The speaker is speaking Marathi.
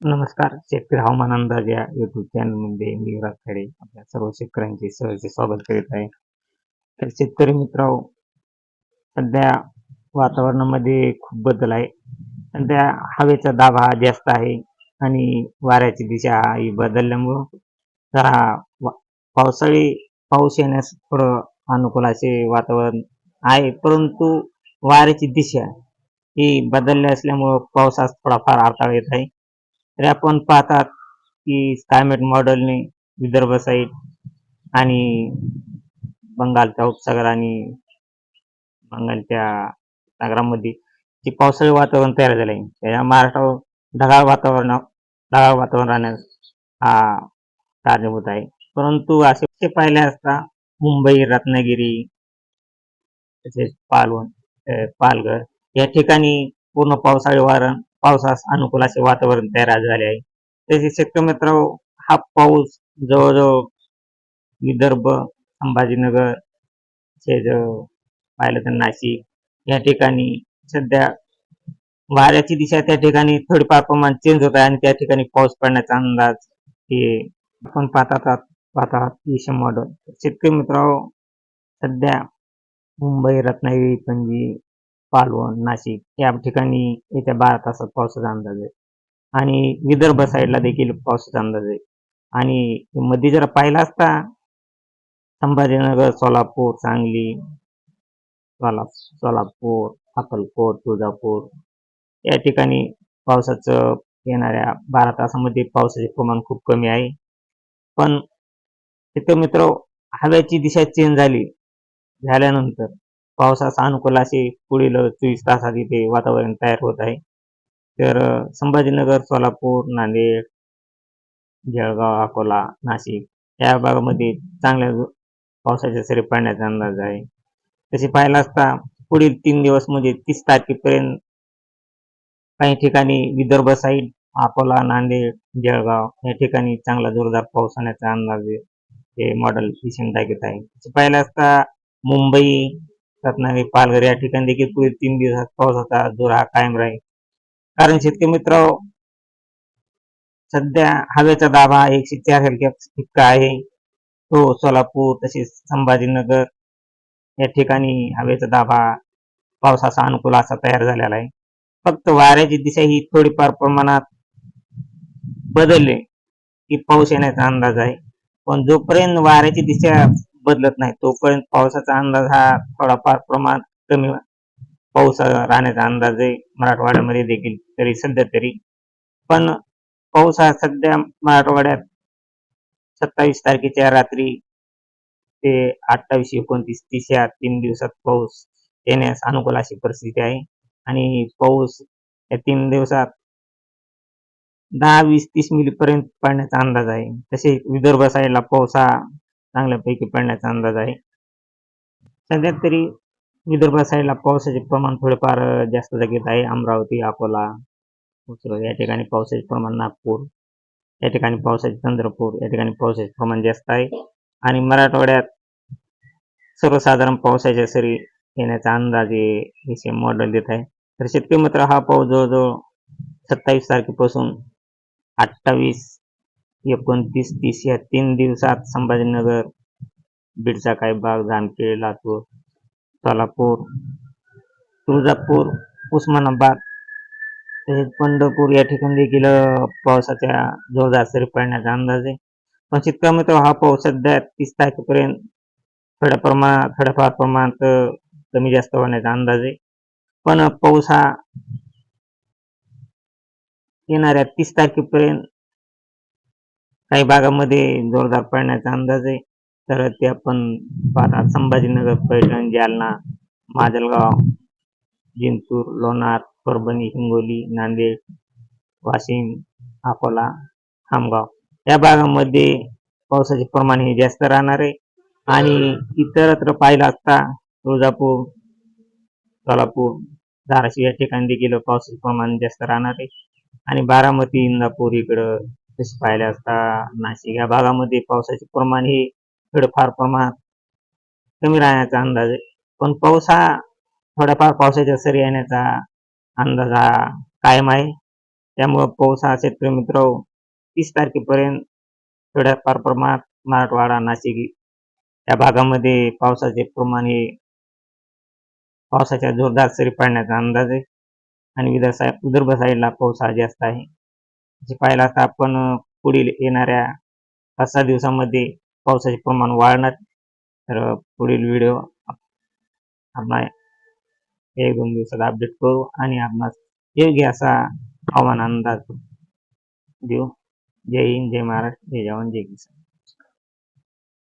नमस्कार. शेतकरी हवामान अंदाज या युट्यूब चॅनलमध्ये मी युवराज आपल्या सर्व शेतकऱ्यांचे सहज स्वागत करीत आहे. तर शेतकरी मित्र सध्या वातावरणामध्ये खूप बदल आहे. सध्या हवेचा दाब हा जास्त आहे आणि वाऱ्याची दिशा ही बदलल्यामुळं जरा पावसाळी पाऊस येण्यास थोडं अनुकूल असे वातावरण आहे. परंतु वाऱ्याची दिशा ही बदलली असल्यामुळं पावसास थोडाफार अडथळा येत आहे. तरी आपण पाहतात की स्कायमेट मॉडेलने विदर्भ साईड आणि बंगालच्या उपसागर आणि बंगालच्या सागरामध्ये जे पावसाळी वातावरण तयार झालं आहे त्या महाराष्ट्रावर ढगाळ वातावरण ढगाळ वातावरण राहण्यास हा कारणीभूत आहे. परंतु असे पाहिले असता मुंबई रत्नागिरी तसेच पालवण पालघर या ठिकाणी पूर्ण पावसाळी वारण पावसास अनुकूल असे वातावरण तयार झाले आहे. तसेच शेतकरी हा पाऊस जवळजवळ विदर्भ संभाजीनगर तसेच पाहिलं तर नाशिक या ठिकाणी सध्या वाऱ्याची दिशा त्या ठिकाणी थोडीफार प्रमाण चेंज होत आहे आणि त्या ठिकाणी पाऊस पडण्याचा अंदाज हे आपण पाहतात पाहतात ईशम मॉडल शेतकरी मित्र सध्या मुंबई रत्नागिरी पणजी पालवण नाशिक या ठिकाणी येत्या बारा तासात पावसाचा अंदाज आहे. आणि विदर्भ साईडला देखील पावसाचा अंदाज आहे. आणि मध्ये जर पाहिला असता संभाजीनगर सोलापूर सांगली सोला सोलापूर अक्कलकोट तुळजापूर या ठिकाणी पावसाचं येणाऱ्या बारा तासामध्ये पावसाचे प्रमाण खूप कमी आहे. पण तिथं मित्र हव्याची दिशा चेंज झाली. झाल्यानंतर पावसास अनुकूल असे पुढील चोवीस तासात इथे वातावरण तयार होत आहे तर संभाजीनगर सोलापूर नांदेड जळगाव अकोला नाशिक या भागामध्ये चांगल्या पावसाच्या सरी पडण्याचा अंदाज आहे तसे पाहिला असता पुढील तीन दिवस म्हणजे तीस तारखेपर्यंत काही ठिकाणी विदर्भ साईड अकोला नांदेड जळगाव या ठिकाणी चांगला जोरदार पाऊस होण्याचा अंदाज आहे. हे मॉडेल दिसून दाखवत आहे पाहिलं असता मुंबई रत्नागिरी पालघर या ठिकाणी देखील पुढील तीन दिवसात पाऊस होता जोर हा कायम राहील. कारण शेतकरी मित्र सध्या हवेचा दाब हा एकशे चार हलक्या इतका आहे. तो सोलापूर तसेच संभाजीनगर या ठिकाणी हवेचा दाब हा पावसाचा अनुकूल असा तयार झालेला आहे. फक्त वाऱ्याची दिशा ही थोडीफार प्रमाणात बदलली की पाऊस येण्याचा अंदाज आहे. पण जोपर्यंत वाऱ्याची दिशा बदलत नाही. तोपर्यंत पावसाचा अंदाज हा थोडाफार प्रमाणात कमी पाऊस राहण्याचा अंदाज आहे मराठवाड्यामध्ये देखील तरी सध्या तरी. पण पाऊस हा सध्या मराठवाड्यात सत्तावीस तारखेच्या रात्री ते अठ्ठावीस एकोणतीस तीस या तीन दिवसात पाऊस येण्यास अनुकूल अशी परिस्थिती आहे. आणि पाऊस या तीन दिवसात दहा वीस तीस मिलीपर्यंत पडण्याचा अंदाज आहे. तसेच विदर्भ साईडला पाऊस हा चांगल्यापैकी पडण्याचा अंदाज आहे. सध्या तरी विदर्भ साईडला पावसाचे प्रमाण थोडेफार जास्त जागेत आहे. अमरावती अकोला उस्रत या ठिकाणी पावसाचे प्रमाण नागपूर या ठिकाणी पावसाचे चंद्रपूर या ठिकाणी पावसाचे प्रमाण जास्त आहे. आणि मराठवाड्यात सर्वसाधारण पावसाच्या सरी येण्याचा अंदाज हे मॉडेल देत आहे. तर शेतकरी मात्र हा पाऊस जवळजवळ सत्तावीस तारखेपासून अठ्ठावीस एकोणतीस तीस या तीन दिवसात संभाजीनगर बीडचा काही भाग जामखेड लातूर सोलापूर तुळजापूर उस्मानाबाद तसेच पंढरपूर या ठिकाणी देखील पावसाच्या जोरदार सरी पडण्याचा अंदाज आहे. पण शेतकरी मित्र हा पाऊस सध्या तीस तारखेपर्यंत थोड्या प्रमाणात थोड्याफार प्रमाणात कमी जास्त होण्याचा अंदाज आहे. पण पाऊस हा येणाऱ्या तीस तारखेपर्यंत काही भागामध्ये जोरदार पडण्याचा अंदाज आहे. तर ते आपण पाहतात संभाजीनगर पैठण जालना माजलगाव जिंतूर लोणार परभणी हिंगोली नांदेड वाशिम अकोला खामगाव. या भागामध्ये पावसाचे प्रमाण हे जास्त राहणार आहे. आणि इतरत्र पाहिलं असता तुळजापूर सोलापूर धाराशिव या ठिकाणी देखील पावसाचे प्रमाण जास्त राहणार आहे. आणि बारामती इंदापूर इकडं तसे पाहिले असता नाशिक या भागामध्ये पावसाचे प्रमाण हे थोडंफार प्रमाणात कमी राहण्याचा अंदाज आहे. पण पाऊस हा थोड्याफार पावसाच्या सरी येण्याचा अंदाज हा कायम आहे. त्यामुळं पाऊस हा शेतकरी मित्र तीस तारखेपर्यंत थोड्याफार प्रमाणात मराठवाडा नाशिक या भागामध्ये पावसाचे प्रमाण हे पावसाच्या जोरदार सरी पडण्याचा अंदाज आहे. आणि विदर्भ विदर्भ साईडला पाऊस हा जास्त आहे. जे पाहिलं आता आपण पुढील येणाऱ्या पाच सहा दिवसामध्ये पावसाचे प्रमाण वाढणार. तर पुढील व्हिडिओ आपण एक दोन दिवसात अपडेट करू आणि आपणास योग्य असा हवामान अंदाज देऊ. जय हिंद जय महाराष्ट्र जय जवान जय किसान.